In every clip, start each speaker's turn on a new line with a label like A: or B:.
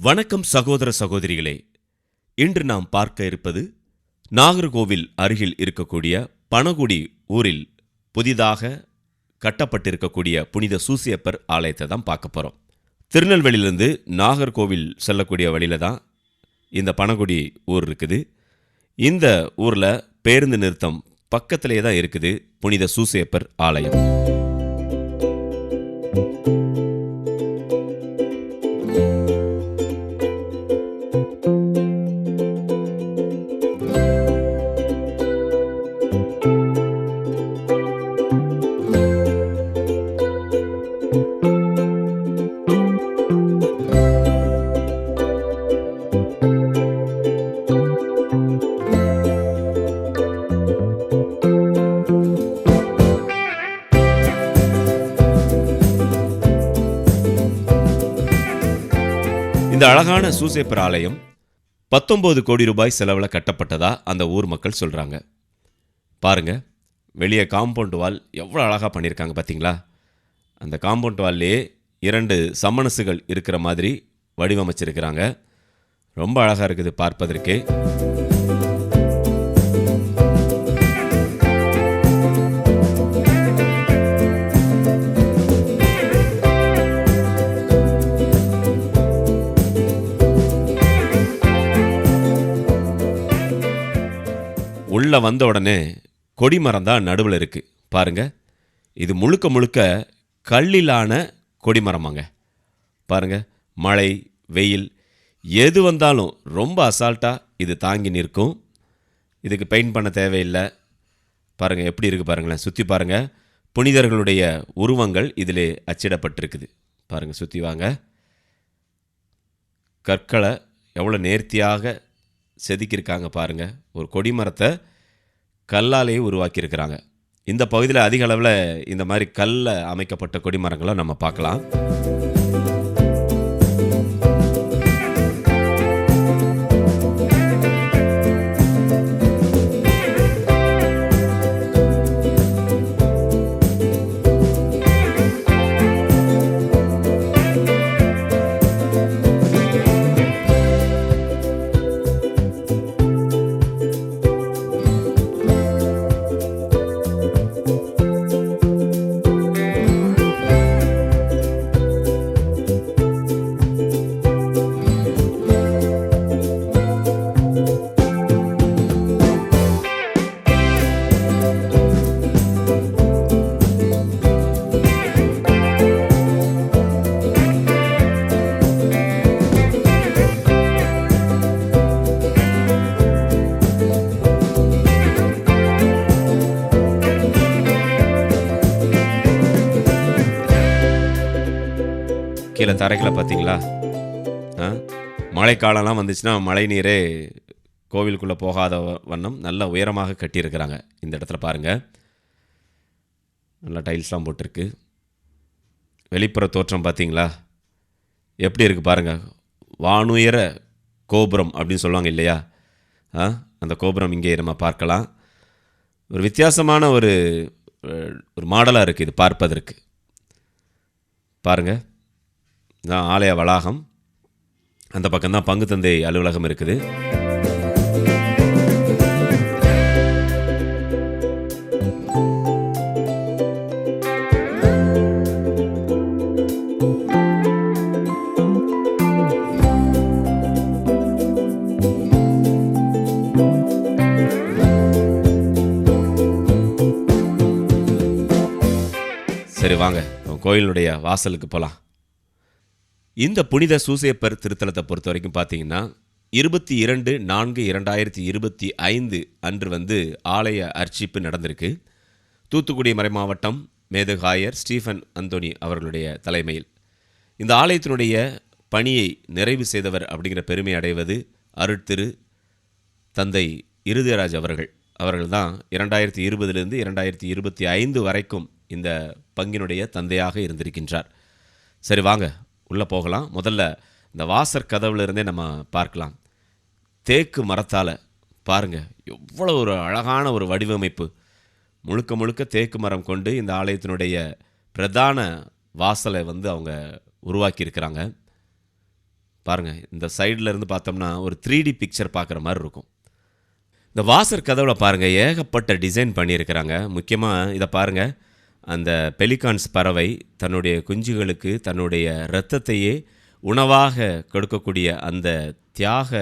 A: வணக்கம் சகோதர சகோதரிகளே. இன்று நாம் பார்க்க இருப்பது நாகர்கோவில் அருகில் இருக்கக்கூடிய பனகுடி ஊரில் புதிதாக கட்டப்பட்டிருக்கக்கூடிய புனித சூசியப்பர் ஆலயத்தை தான் பார்க்க போகிறோம் திருநெல்வேலியிலேருந்து நாகர்கோவில் செல்லக்கூடிய வழியில தான் இந்த பனகுடி ஊர் இருக்குது. இந்த ஊரில் பேருந்து நிறுத்தம் பக்கத்திலே தான் இருக்குது புனித சூசியப்பர் ஆலயம். அழகான சூசேப்பர் ஆலயம் பத்தொம்போது கோடி ரூபாய் செலவில் கட்டப்பட்டதா அந்த ஊர் மக்கள் சொல்கிறாங்க பாருங்க வெளியே காம்பவுண்ட் வால் எவ்வளோ அழகாக பண்ணியிருக்காங்க பார்த்தீங்களா அந்த காம்பவுண்ட் வால்லே இரண்டு சமணசுகள் இருக்கிற மாதிரி வடிவமைச்சிருக்கிறாங்க. ரொம்ப அழகாக இருக்குது பார்ப்பதற்கே. உள்ளே வந்த உடனே கொடிமரம் தான் நடுவில் இருக்குது பாருங்க. இது முழுக்க முழுக்க கல்லிலான கொடிமரமாங்க. பாருங்க. மழை வெயில் எது வந்தாலும் ரொம்ப அசால்ட்டாக இது தாங்கி நிற்கும். இதுக்கு பெயிண்ட் பண்ண தேவையில்லை. பாருங்கள் எப்படி இருக்குது பாருங்களேன். சுற்றி பாருங்கள் புனிதர்களுடைய உருவங்கள் இதில் அச்சிடப்பட்டிருக்குது. பாருங்கள் சுற்றி வாங்க. கற்களை எவ்வளோ நேர்த்தியாக செதுக்கியிருக்காங்க பாருங்க. ஒரு கொடிமரத்தை கல்லாலேயே உருவாக்கியிருக்கிறாங்க. இந்த பகுதியில் அதிக அளவில் இந்த மாதிரி கல்லில் அமைக்கப்பட்ட கொடிமரங்களை நம்ம பார்க்கலாம். கீழே தரைக்கலை பார்த்தீங்களா? ஆ? மழைக்காலம்லாம் வந்துச்சுன்னா மழை நீரே கோவிலுக்குள்ளே போகாத வண்ணம் நல்ல உயரமாக கட்டியிருக்கிறாங்க. இந்த இடத்துல பாருங்கள் நல்லா டைல்ஸ்லாம் போட்டிருக்கு. வெளிப்புற தோற்றம் பார்த்தீங்களா? எப்படி இருக்குது பாருங்கள் வானுயர கோபுரம் அப்படின்னு சொல்லுவாங்க இல்லையா? ஆ? அந்த கோபுரம் இங்கே நம்ம பார்க்கலாம். ஒரு வித்தியாசமான ஒரு ஒரு மாடலாக இருக்குது இது பார்ப்பதற்கு. பாருங்கள் ஆலய வளாகம். அந்த பக்கம்தான் பங்கு தந்தை அலுவலகம் இருக்குது. சரி வாங்க. கோயிலுடைய வாசலுக்கு போகலாம் இந்த புனித சூசேப்பர் திருத்தலத்தை பொறுத்த வரைக்கும் பார்த்தீங்கன்னா இருபத்தி இரண்டு நான்கு இரண்டாயிரத்தி இருபத்தி ஐந்து அன்று வந்து ஆலய அர்ச்சிப்பு நடந்திருக்கு. தூத்துக்குடி மறைமாவட்டம் மேதகாயர் ஸ்டீஃபன் அந்தோனி அவர்களுடைய தலைமையில். இந்த ஆலயத்தினுடைய பணியை நிறைவு செய்தவர் அப்படிங்கிற பெருமை அடைவது அருட்திரு தந்தை இருதயராஜ் அவர்கள். அவர்கள் தான் இரண்டாயிரத்தி இருபதுலேருந்து இரண்டாயிரத்தி இருபத்தி ஐந்து வரைக்கும் இந்த பங்கினுடைய தந்தையாக இருந்திருக்கின்றார். சரி வாங்க உள்ளே போகலாம். முதல்ல இந்த வாசற் கதவுல இருந்தே நம்ம பார்க்கலாம். தேக்கு மரத்தால் பாருங்கள் எவ்வளோ ஒரு அழகான ஒரு வடிவமைப்பு. முழுக்க முழுக்க தேக்கு மரம் கொண்டு இந்த ஆலயத்தினுடைய பிரதான வாசலை வந்து அவங்க உருவாக்கியிருக்கிறாங்க. பாருங்கள் இந்த சைடில் இருந்து பார்த்தோம்னா ஒரு த்ரீ டி பிக்சர் பார்க்குற மாதிரி இருக்கும். இந்த வாசர் கதவில் பாருங்கள் ஏகப்பட்ட டிசைன் பண்ணியிருக்கிறாங்க. முக்கியமாக இதை பாருங்கள் அந்த பெலிகான்ஸ் பறவை தன்னுடைய குஞ்சுகளுக்கு தன்னுடைய இரத்தத்தையே உணவாக கொடுக்கக்கூடிய அந்த தியாக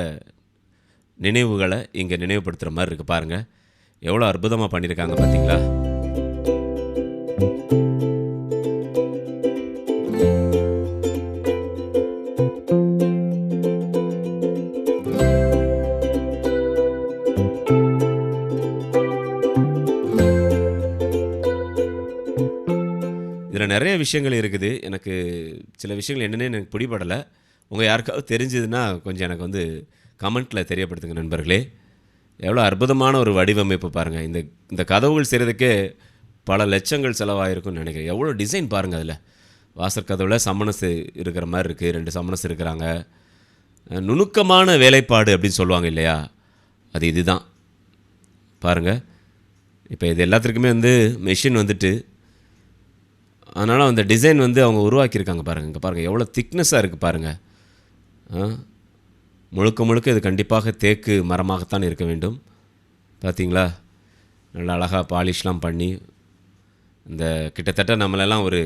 A: நினைவுகளை இங்கே நினைவுபடுத்துகிற மாதிரி இருக்குது பாருங்கள் எவ்வளோ அற்புதமாக பண்ணியிருக்காங்க பார்த்தீங்களா விஷயங்கள் இருக்குது. எனக்கு சில விஷயங்கள் என்னென்னு எனக்கு பிடிபடலை. உங்கள் யாருக்காவது தெரிஞ்சதுன்னா கொஞ்சம் எனக்கு வந்து கமெண்ட்டில் தெரியப்படுத்துங்க நண்பர்களே. எவ்வளோ அற்புதமான ஒரு வடிவமைப்பு பாருங்கள் இந்த இந்த கதவுகள் செய்கிறதுக்கே பல லட்சங்கள் செலவாயிருக்கும்னு நினைக்கிறேன். எவ்வளோ டிசைன் பாருங்கள் அதில். வாசற் கதவில் சமணசு இருக்கிற மாதிரி இருக்குது ரெண்டு சமணஸ் இருக்கிறாங்க. நுணுக்கமான வேலைப்பாடு அப்படின்னு சொல்லுவாங்க இல்லையா? அது இதுதான். பாருங்கள் இப்போ இது எல்லாத்துக்குமே வந்து மெஷின் வந்துட்டு அதனால் அந்த டிசைன் வந்து அவங்க உருவாக்கியிருக்காங்க பாருங்கள் இங்கே பாருங்கள் எவ்வளோ திக்னஸாக இருக்குது பாருங்கள் ஆ? முழுக்க முழுக்க இது கண்டிப்பாக தேக்கு மரமாகத்தான் இருக்க வேண்டும். பார்த்தீங்களா நல்லா அழகாக பாலிஷ்லாம் பண்ணி இந்த கிட்டத்தட்ட நம்மளெல்லாம் ஒரு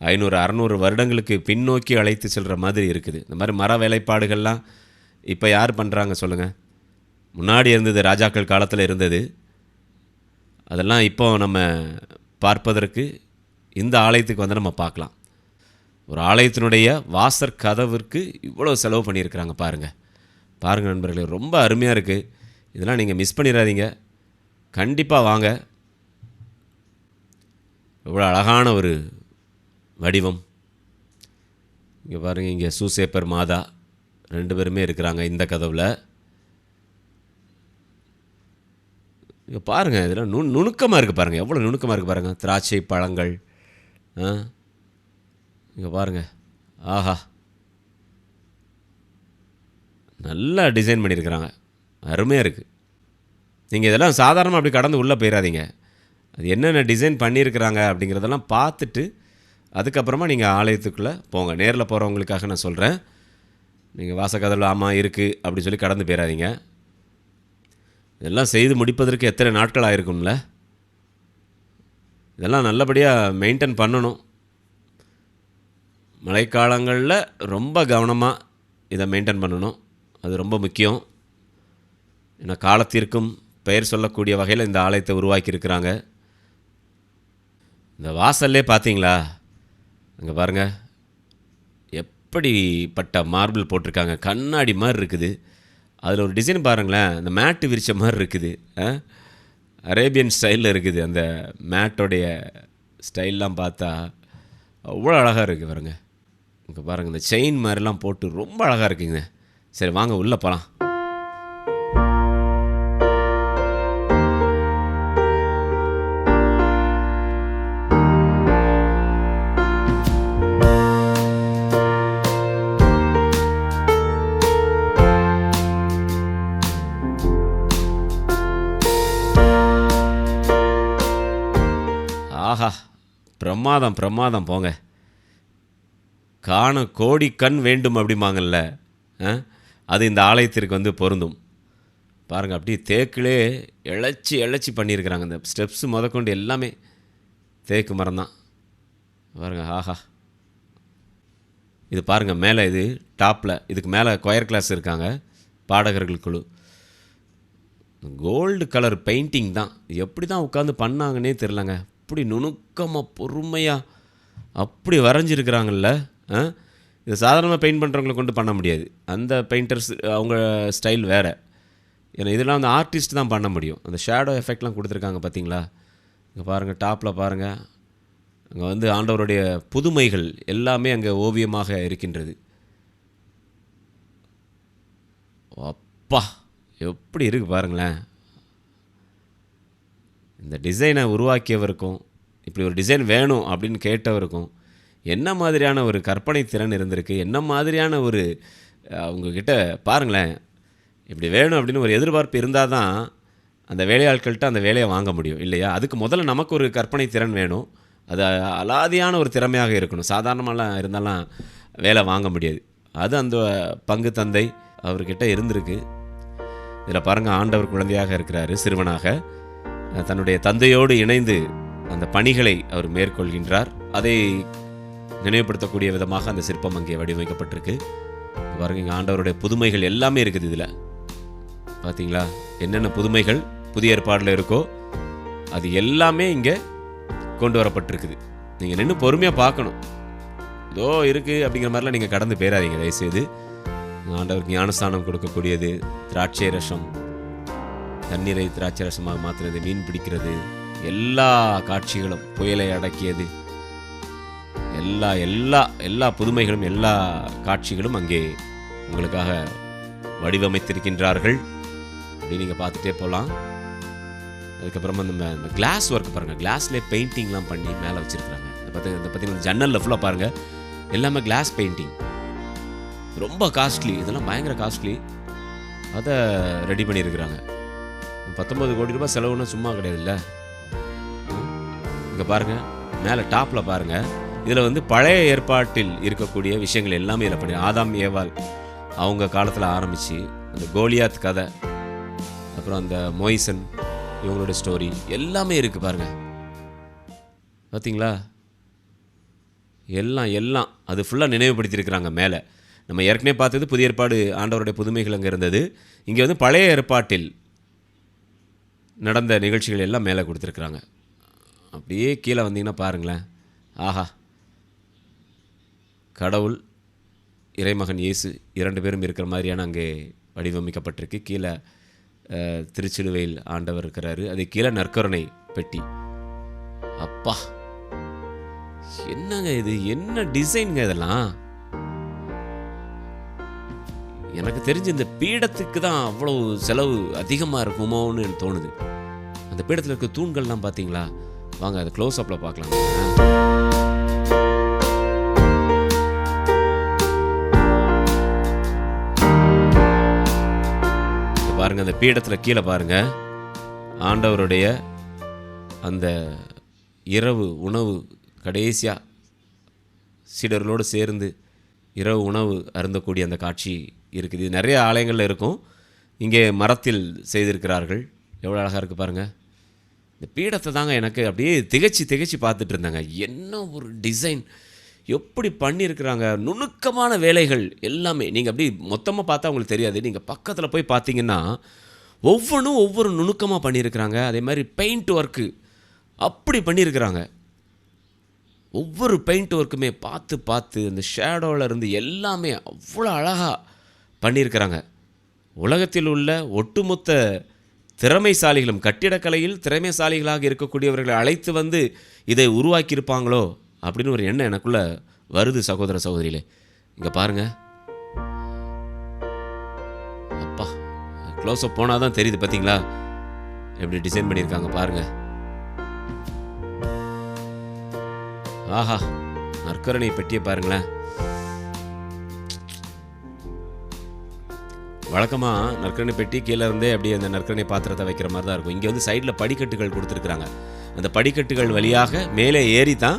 A: ஐநூறு அறநூறு வருடங்களுக்கு பின்னோக்கி அழைத்து செல்கிற மாதிரி இருக்குது. இந்த மாதிரி மர வேலைப்பாடுகள்லாம் இப்போ யார் பண்ணுறாங்க சொல்லுங்கள் முன்னாடி இருந்தது ராஜாக்கள் காலத்தில் இருந்தது. அதெல்லாம் இப்போ நம்ம பார்ப்பதற்கு இந்த ஆலயத்துக்கு வந்து நம்ம பார்க்கலாம். ஒரு ஆலயத்தினுடைய வாசற் கதவிற்கு இவ்வளோ செலவு பண்ணியிருக்கிறாங்க பாருங்கள் பாருங்கள் நண்பர்களே ரொம்ப அருமையாக இருக்குது இதெல்லாம் நீங்கள் மிஸ் பண்ணிடாதீங்க கண்டிப்பாக வாங்க. இவ்வளோ அழகான ஒரு வடிவம். இங்கே பாருங்கள் இங்கே சூசேப்பர் மாதா ரெண்டு பேருமே இருக்கிறாங்க இந்த கதவில். இங்கே பாருங்கள் இதெல்லாம் நு நுணுக்கமாக இருக்குது பாருங்கள் எவ்வளோ நுணுக்கமாக இருக்குது பாருங்கள் திராட்சை பழங்கள் ஆ? இங்கே பாருங்கள் ஆஹா. நல்லா டிசைன் பண்ணியிருக்கிறாங்க அருமையாக இருக்குது நீங்கள் இதெல்லாம் சாதாரணமாக அப்படி கடந்து உள்ளே போயிடாதீங்க அது என்னென்ன டிசைன் பண்ணியிருக்கிறாங்க அப்படிங்கிறதெல்லாம் பார்த்துட்டு அதுக்கப்புறமா நீங்கள் ஆலயத்துக்குள்ளே போங்க. நேரில் போகிறவங்களுக்காக நான் சொல்கிறேன் நீங்கள் வாசக்கதவில் ஆமாம் இருக்குது அப்படி சொல்லி கடந்து போயிடாதீங்க இதெல்லாம் செய்து முடிப்பதற்கு எத்தனை நாட்கள் ஆயிருக்கும்ல? இதெல்லாம் நல்லபடியாக மெயின்டைன் பண்ணணும். மழைக்காலங்களில் ரொம்ப கவனமாக இதை மெயின்டைன் பண்ணணும். அது ரொம்ப முக்கியம். ஏன்னா காலத்திற்கும் பெயர் சொல்லக்கூடிய வகையில் இந்த ஆலயத்தை உருவாக்கியிருக்கிறாங்க. இந்த வாசல்லே பார்த்தீங்களா? அங்கே பாருங்கள் எப்படிப்பட்ட மார்பிள் போட்டிருக்காங்க. கண்ணாடி மாதிரி இருக்குது. அதில் ஒரு டிசைன் பாருங்களேன். அந்த மேட்டு விரிச்ச மாதிரி இருக்குது. ஆ? அரேபியன் ஸ்டைலில் இருக்குது. அந்த மேட்டோடைய ஸ்டைல்லாம் பார்த்தா அவ்வளோ அழகாக இருக்குது பாருங்க. இங்கே பாருங்கள் இந்த செயின் மாதிரிலாம் போட்டு ரொம்ப அழகாக இருக்குங்க. சரி வாங்க உள்ளே போகலாம் பிரமாதம் பிரமாதம் போங்க. காண கோடி கண் வேண்டும் அப்படிம்பாங்கல்ல ஆ? அது இந்த ஆலயத்திற்கு வந்து பொருந்தும். பாருங்கள் அப்படியே தேக்கிலே இழைச்சி இழைச்சி பண்ணியிருக்கிறாங்க. இந்த ஸ்டெப்ஸ் முதற்கொண்டு எல்லாமே தேக்கு மரம் தான். பாருங்க ஆஹா. இது பாருங்கள் மேலே இது டாப்பில் இதுக்கு மேலே கொயர் கிளாஸ் இருக்காங்க பாடகர்கள் குழு. கோல்டு கலர் பெயிண்டிங் தான். எப்படி தான் உட்காந்து பண்ணாங்கன்னே தெரிலங்க அப்படி நுணுக்கமாக பொறுமையாக அப்படி வரைஞ்சிருக்கிறாங்கல்ல ஆ? இது சாதாரணமாக பெயிண்ட் பண்ணுறவங்களை கொண்டு பண்ண முடியாது. அந்த பெயிண்டர்ஸ் அவங்க ஸ்டைல் வேறு. ஏன்னா இதெல்லாம் அந்த ஆர்டிஸ்ட் தான் பண்ண முடியும். அந்த ஷேடோ எஃபெக்ட்லாம் கொடுத்துருக்காங்க பார்த்தீங்களா? இங்கே பாருங்கள் டாப்பில் பாருங்கள் அங்கே வந்து ஆண்டவருடைய புதுமைகள் எல்லாமே அங்கே ஓவியமாக இருக்கின்றது. அப்பா எப்படி இருக்குது பாருங்களேன். இந்த டிசைனை உருவாக்கியவருக்கும் இப்படி ஒரு டிசைன் வேணும் அப்படின்னு கேட்டவருக்கும் என்ன மாதிரியான ஒரு கற்பனை திறன் இருந்திருக்கு? என்ன மாதிரியான ஒரு அவங்கக்கிட்ட பாருங்களேன் இப்படி வேணும் அப்படின்னு ஒரு எதிர்பார்ப்பு இருந்தால் தான் அந்த வேலையாட்கள்கிட்ட அந்த வேலையை வாங்க முடியும் இல்லையா? அதுக்கு முதல்ல நமக்கு ஒரு கற்பனை திறன் வேணும். அது அலாதியான ஒரு திறமையாக இருக்கணும். சாதாரணமாலாம் இருந்தாலும் வேலை வாங்க முடியாது. அது அந்த பங்கு தந்தை அவர்கிட்ட இருந்திருக்கு. இதில் பாருங்கள் ஆண்டவர் குழந்தையாக இருக்கிறாரு சிறுவனாக. தன்னுடைய தந்தையோடு இணைந்து அந்த பணிகளை அவர் மேற்கொள்கின்றார். அதை நினைவுபடுத்தக்கூடிய விதமாக அந்த சிற்பம் அங்கே வடிவமைக்கப்பட்டிருக்கு. பாருங்க இங்கே ஆண்டவருடைய புதுமைகள் எல்லாமே இருக்குது இதில். பார்த்தீங்களா என்னென்ன புதுமைகள் புதிய ஏற்பாடில் இருக்கோ அது எல்லாமே இங்கே கொண்டு வரப்பட்டிருக்குது. நீங்கள் நின்று பொறுமையாக பார்க்கணும். இதோ இருக்குது அப்படிங்கிற மாதிரிலாம் நீங்கள் கடந்து போயிடாதீங்க தயவுசெய்து. ஆண்டவருக்கு ஞானஸ்தானம் கொடுக்கக்கூடியது திராட்சை ரசம் தண்ணீரை திராட்சை ரசமாக மாற்றுறது மீன் பிடிக்கிறது எல்லா காட்சிகளும் புயலை அடக்கியது. எல்லா எல்லா எல்லா புதுமைகளும் எல்லா காட்சிகளும் அங்கே உங்களுக்காக வடிவமைத்திருக்கின்றார்கள். அப்படி நீங்கள் பார்த்துட்டே போகலாம் அதுக்கப்புறமா நம்ம இந்த கிளாஸ் ஒர்க் பாருங்கள் கிளாஸ்லேயே பெயிண்டிங்லாம் பண்ணி மேலே வச்சுருக்குறாங்க. இந்த பார்த்து இந்த பார்த்தீங்கன்னா ஜன்னலில் ஃபுல்லாக பாருங்கள் எல்லாமே கிளாஸ் பெயிண்டிங் ரொம்ப காஸ்ட்லி இதெல்லாம் பயங்கர காஸ்ட்லி அதை ரெடி பண்ணியிருக்கிறாங்க பத்தொம்பது கோடி ரூபாய் செலவுன்னு சும்மா கிடையாதுல்ல? இங்கே பாருங்கள் மேலே டாப்பில் பாருங்கள் இதில் வந்து பழைய ஏற்பாட்டில் இருக்கக்கூடிய விஷயங்கள் எல்லாமே இதில் பண்ணி ஆதாம் ஏவால் அவங்க காலத்தில் ஆரம்பித்து அந்த கோலியாத் கதை அப்புறம் அந்த மொய்சன் இவங்களோட ஸ்டோரி எல்லாமே இருக்குது பாருங்க. பார்த்தீங்களா எல்லாம் எல்லாம் அது ஃபுல்லாக நினைவுபடுத்தியிருக்கிறாங்க மேலே. நம்ம ஏற்கனவே பார்த்தது புதிய ஏற்பாடு ஆண்டவருடைய புதுமைகள் அங்கே இருந்தது. இங்கே வந்து பழைய ஏற்பாட்டில் நடந்த நிகழ்ச்சிகள் எல்லாம் மேலே கொடுத்துருக்குறாங்க. அப்படியே கீழே வந்தீங்கன்னா பாருங்களேன். ஆஹா. கடவுள் இறைமகன் இயேசு இரண்டு பேரும் இருக்கிற மாதிரியான அங்கே வடிவமைக்கப்பட்டிருக்கு. கீழே திருச்சிலுவையில் ஆண்டவர் இருக்கிறாரு. அது கீழே நற்கருணை பெட்டி. அப்பா. என்னங்க இது? என்ன டிசைனுங்க இதெல்லாம்? எனக்கு தெரிஞ்சு இந்த பீடத்துக்கு தான் அவ்வளவு செலவு அதிகமாக இருக்குமோன்னு எனக்கு தோணுது. அந்த பீடத்தில் இருக்க தூண்கள்லாம் பார்த்தீங்களா வாங்க அது க்ளோஸ் அப்பில் பார்க்கலாம் பாருங்கள் பாருங்க அந்த பீடத்தில் கீழே பாருங்க. ஆண்டவருடைய அந்த இரவு உணவு கடைசியாக சீடர்களோடு சேர்ந்து இரவு உணவு அருந்தக்கூடிய அந்த காட்சி இருக்குது. இது நிறைய ஆலயங்களில் இருக்கும். இங்கே மரத்தில் செய்திருக்கிறார்கள். எவ்வளோ அழகாக இருக்குது பாருங்கள் இந்த பீடத்தை தாங்க எனக்கு அப்படியே திகைச்சு திகைச்சு பார்த்துட்டு இருந்தாங்க. என்ன ஒரு டிசைன். எப்படி பண்ணியிருக்கிறாங்க. நுணுக்கமான வேலைகள் எல்லாமே. நீங்கள் அப்படி மொத்தமாக பார்த்தா உங்களுக்கு தெரியாது. நீங்கள் பக்கத்தில் போய் பார்த்தீங்கன்னா ஒவ்வொன்றும் ஒவ்வொரு நுணுக்கமாக பண்ணியிருக்கிறாங்க. அதே மாதிரி பெயிண்ட் ஒர்க்கு அப்படி பண்ணியிருக்கிறாங்க. ஒவ்வொரு பெயிண்ட் ஒர்க்குமே பார்த்து பார்த்து அந்த ஷேடோவில் இருந்து எல்லாமே அவ்வளோ அழகாக பண்ணியிருக்கிறாங்க. உலகத்தில் உள்ள ஒட்டுமொத்த திறமைசாலிகளும் கட்டிடக்கலையில் திறமைசாலிகளாக இருக்கக்கூடியவர்களை அழைத்து வந்து இதை உருவாக்கியிருப்பாங்களோ அப்படின்னு ஒரு எண்ணம் எனக்குள்ள வருது சகோதர சகோதரிகளே. இங்கே பாருங்க. அப்பா க்ளோஸ்அப் போனால் தான் தெரியுது பார்த்தீங்களா எப்படி டிசைன் பண்ணியிருக்காங்க பாருங்கள் ஆஹா நற்கரணை பெட்டியை பாருங்களேன். வழக்கமாக நற்கரணை பெட்டி கீழே இருந்தே அப்படியே அந்த நற்கரணை பாத்திரத்தை வைக்கிற மாதிரி தான் இருக்கும். இங்கே வந்து சைடில் படிக்கட்டுகள் கொடுத்துருக்குறாங்க. அந்த படிக்கட்டுகள் வழியாக மேலே ஏறி தான்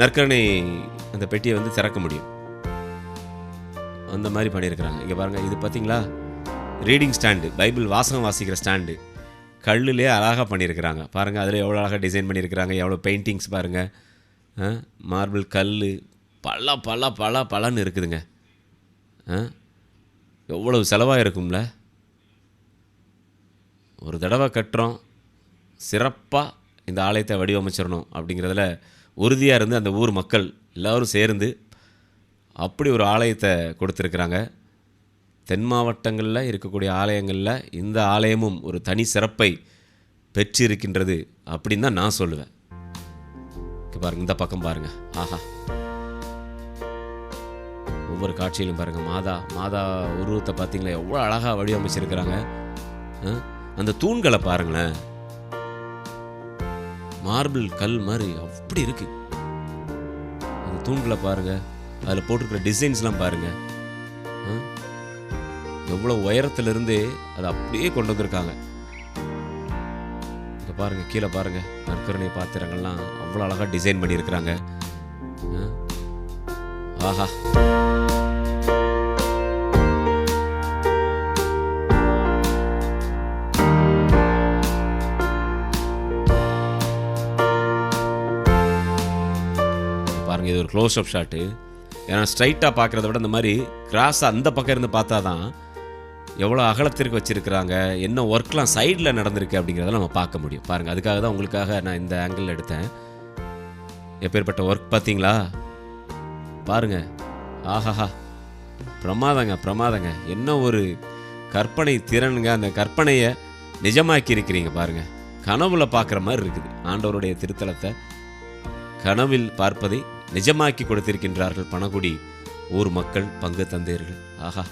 A: நற்கரணை அந்த பெட்டியை வந்து திறக்க முடியும். அந்த மாதிரி பண்ணியிருக்கிறாங்க. இங்கே பாருங்கள் இது பார்த்தீங்களா ரீடிங் ஸ்டாண்டு பைபிள் வாசகம் வாசிக்கிற ஸ்டாண்டு கல்லுலே அழகாக பண்ணியிருக்கிறாங்க. பாருங்கள் அதில் எவ்வளோ அழகாக டிசைன் பண்ணியிருக்கிறாங்க எவ்வளோ பெயிண்டிங்ஸ் பாருங்கள் மார்பிள் கல் பல பல பல பலன்னு இருக்குதுங்க. ஆ எவ்வளவு செலவாக இருக்கும்ல ஒரு தடவை கட்டுறோம் சிறப்பாக இந்த ஆலயத்தை வடிவமைச்சிடணும் அப்படிங்கிறதுல உறுதியாக இருந்து அந்த ஊர் மக்கள் எல்லோரும் சேர்ந்து அப்படி ஒரு ஆலயத்தை கொடுத்துருக்குறாங்க. தென் மாவட்டங்களில் இருக்கக்கூடிய ஆலயங்களில் இந்த ஆலயமும் ஒரு தனி சிறப்பை பெற்றிருக்கின்றது அப்படின்னு தான் நான் சொல்லுவேன். பாருங்கள் இந்த பக்கம் பாருங்கள் ஆஹா. ஒவ்வொரு காட்சியிலும் பாருங்கள் மாதா மாதா உருவத்தை பார்த்தீங்களா? எவ்வளோ அழகாக வடிவமைச்சிருக்கிறாங்க. அந்த தூண்களை பாருங்களேன். மார்பிள் கல் மாதிரி அப்படி இருக்கு. அந்த தூண்களை பாருங்க. அதில் போட்டிருக்கிற டிசைன்ஸ்லாம் பாருங்க. எவ்வளோ உயரத்துலேருந்து அதை அப்படியே கொண்டு வந்திருக்காங்க. இங்கே பாருங்க கீழே பாருங்க. நற்கருணை பாத்திரங்கள்லாம் அவ்வளோ அழகாக டிசைன் பண்ணியிருக்கிறாங்க. ஆஹா. இது ஒரு க்ளோஸ் அப் ஷாட்டு ஏன்னா ஸ்ட்ரைட்டாக பார்க்குறத விட இந்த மாதிரி கிராஸாக அந்த பக்கம் இருந்து பார்த்தா தான் எவ்வளோ அகலத்திற்கு வச்சுருக்கிறாங்க என்ன ஒர்க்லாம் சைடில் நடந்திருக்கு அப்படிங்கிறத நம்ம பார்க்க முடியும். பாருங்கள் அதுக்காக தான் உங்களுக்காக நான் இந்த ஆங்கிள் எடுத்தேன். எப்பேற்பட்ட ஒர்க் பார்த்தீங்களா? பாருங்க. ஆஹாஹா. பிரமாதங்க பிரமாதங்க. என்ன ஒரு கற்பனை திறனுங்க. அந்த கற்பனையை நிஜமாக்கி இருக்கிறீங்க பாருங்கள் கனவுல பார்க்குற மாதிரி இருக்குது. ஆண்டவருடைய திருத்தலத்தை கனவில் பார்ப்பதை நிஜமாக்கி கொடுத்திருக்கின்றார்கள் பணகுடி ஊர் மக்கள் பங்கு தந்தையர்கள். ஆஹா.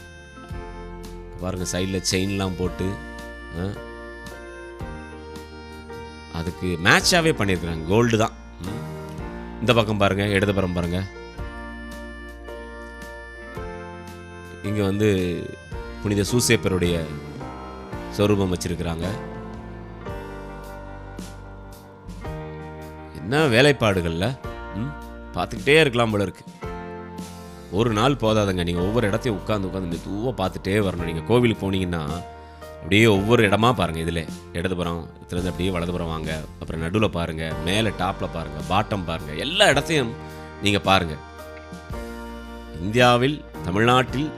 A: பாருங்கள் சைடில் செயின்லாம் போட்டு அதுக்கு மேட்சாகவே பண்ணியிருக்கிறாங்க. கோல்டு தான். இந்த பக்கம் பாருங்க இடதுபுறம் பாருங்க. இங்கே வந்து புனித சூசேப்பருடைய சொரூபம் வச்சிருக்கிறாங்க. என்ன வேலைப்பாடுகள்ல? ம்? பார்த்துக்கிட்டே இருக்கலாம் போல இருக்கு. ஒரு நாள் போதாதுங்க. நீங்கள் ஒவ்வொரு இடத்தையும் உட்காந்து உட்காந்து மெதுவாக பார்த்துட்டே வரணும். நீங்கள் கோவிலுக்கு போனீங்கன்னா அப்படியே ஒவ்வொரு இடமா பாருங்கள் இதில். இடதுபுறம் இதுலேருந்து அப்படியே வலதுபுறம் வாங்க. அப்புறம் நடுவில் பாருங்கள் மேலே டாப்பில் பாருங்கள் பாட்டம் பாருங்கள் எல்லா இடத்தையும் நீங்கள் பாருங்கள் இந்தியாவில் தமிழ்நாட்டில்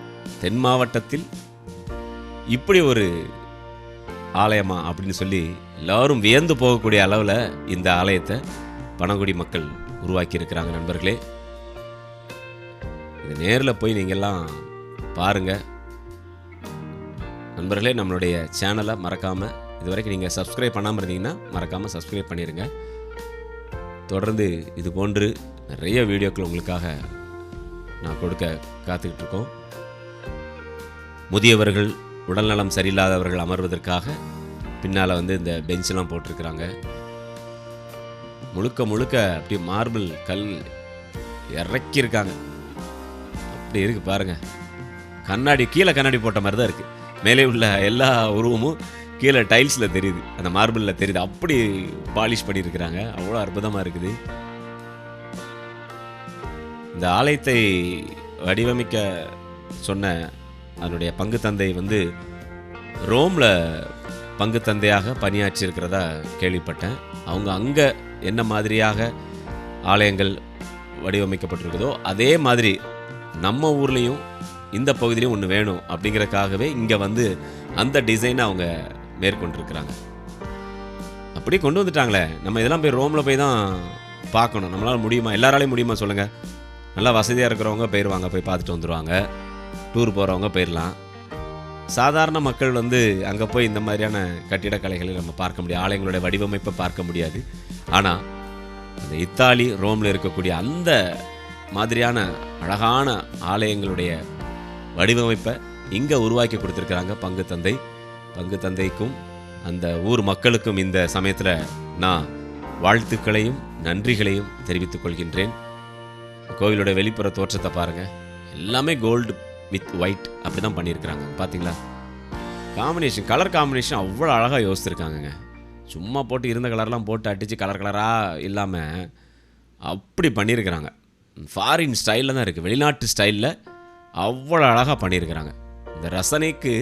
A: தென் மாவட்டத்தில் இப்படி ஒரு ஆலயமா அப்படின்னு சொல்லி எல்லாரும் வியந்து போகக்கூடிய அளவில் இந்த ஆலயத்தை பனங்குடி மக்கள் உருவாக்கியிருக்கிறாங்க நண்பர்களே. இது நேரில் போய் நீங்கள்லாம் பாருங்கள் நண்பர்களே நம்மளுடைய சேனலை மறக்காமல் இது வரைக்கும் நீங்கள் சப்ஸ்கிரைப் பண்ணாமல் இருந்தீங்கன்னா மறக்காமல் சப்ஸ்கிரைப் பண்ணிடுங்க தொடர்ந்து இது போன்று நிறைய வீடியோக்கள் உங்களுக்காக நான் கொடுக்க காத்துக்கிட்டு இருக்கோம். முதியவர்கள் உடல்நலம் சரியில்லாதவர்கள் அமர்வதற்காக பின்னால் வந்து இந்த பெஞ்செலாம் போட்டிருக்கிறாங்க. முழுக்க முழுக்க அப்படியே மார்பிள் கல் இறக்கியிருக்காங்க. அப்படி இருக்கு பாருங்க. கண்ணாடி கீழே கண்ணாடி போட்ட மாதிரி தான் இருக்குது மேலே உள்ள எல்லா உருவமும் கீழே டைல்ஸில் தெரியுது. அந்த மார்பிளில் தெரியுது. அப்படி பாலிஷ் பண்ணியிருக்கிறாங்க. அவ்வளோ அற்புதமாக இருக்குது. இந்த ஆலயத்தை வடிவமைக்க சொன்ன அதனுடைய பங்கு தந்தை வந்து ரோமில் பங்கு தந்தையாக பணியாற்றி இருக்கிறதா கேள்விப்பட்டேன். அவங்க அங்கே என்ன மாதிரியாக ஆலயங்கள் வடிவமைக்கப்பட்டிருக்குதோ அதே மாதிரி நம்ம ஊர்லேயும் இந்த பகுதியிலையும் ஒன்று வேணும் அப்படிங்கிறதுக்காகவே இங்கே வந்து அந்த டிசைனை அவங்க மேற்கொண்டிருக்கிறாங்க. அப்படி கொண்டு வந்துட்டாங்களே. நம்ம இதெல்லாம் போய் ரோமில் போய் தான் பார்க்கணும். நம்மளால் முடியுமா? எல்லாராலையும் முடியுமா சொல்லுங்கள் நல்லா வசதியாக இருக்கிறவங்க போயிடுவாங்க போய் பார்த்துட்டு வந்துடுவாங்க டூர் போகிறவங்க போயிடலாம் சாதாரண மக்கள் வந்து அங்கே போய் இந்த மாதிரியான கட்டிடக்கலைகளை நம்ம பார்க்க முடியாது. ஆலயங்களுடைய வடிவமைப்பை பார்க்க முடியாது. ஆனால் அந்த இத்தாலி ரோமில் இருக்கக்கூடிய அந்த மாதிரியான அழகான ஆலயங்களுடைய வடிவமைப்பை இங்கே உருவாக்கி கொடுத்துருக்குறாங்க பங்கு தந்தை. பங்கு தந்தைக்கும் அந்த ஊர் மக்களுக்கும் இந்த சமயத்தில் நான் வாழ்த்துக்களையும் நன்றிகளையும் தெரிவித்துக் கொள்கின்றேன். கோவிலோட வெளிப்புற தோற்றத்தை பாருங்கள் எல்லாமே கோல்டு வித் ஒயிட் அப்படி தான் பண்ணியிருக்கிறாங்க. பார்த்தீங்களா காம்பினேஷன் கலர் காம்பினேஷன் அவ்வளோ அழகாக யோசிச்சிருக்காங்கங்க. சும்மா போட்டு இருந்த கலர்லாம் போட்டு அடித்து கலர் கலராக இல்லாமல் அப்படி பண்ணியிருக்கிறாங்க. ஃபாரின் ஸ்டைலில் தான் இருக்குது வெளிநாட்டு ஸ்டைலில் அவ்வளோ அழகாக பண்ணியிருக்கிறாங்க. இந்த ரசனைக்கு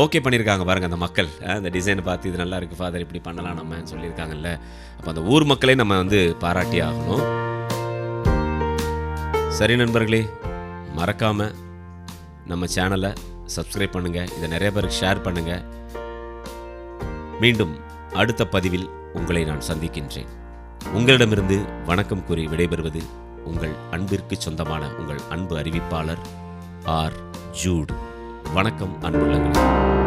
A: ஓகே பண்ணியிருக்காங்க பாருங்கள் அந்த மக்கள். அந்த டிசைனை பார்த்து இது நல்லா இருக்குது ஃபாதர் இப்படி பண்ணலாம் நம்ம சொல்லியிருக்காங்கல்ல. அப்போ அந்த ஊர் மக்களே நம்ம வந்து பாராட்டி ஆகணும். சரி நண்பர்களே மறக்காமல் நம்ம சேனலை சப்ஸ்கிரைப் பண்ணுங்கள் இதை நிறைய பேருக்கு ஷேர் பண்ணுங்கள் மீண்டும் அடுத்த பதிவில் உங்களை நான் சந்திக்கின்றேன். உங்களிடமிருந்து வணக்கம் கூறி விடைபெறுவது உங்கள் அன்பிற்கு சொந்தமான உங்கள் அன்பு அறிவிப்பாளர் ஆர் ஜூட். வணக்கம் அன்புள்ளங்கள்.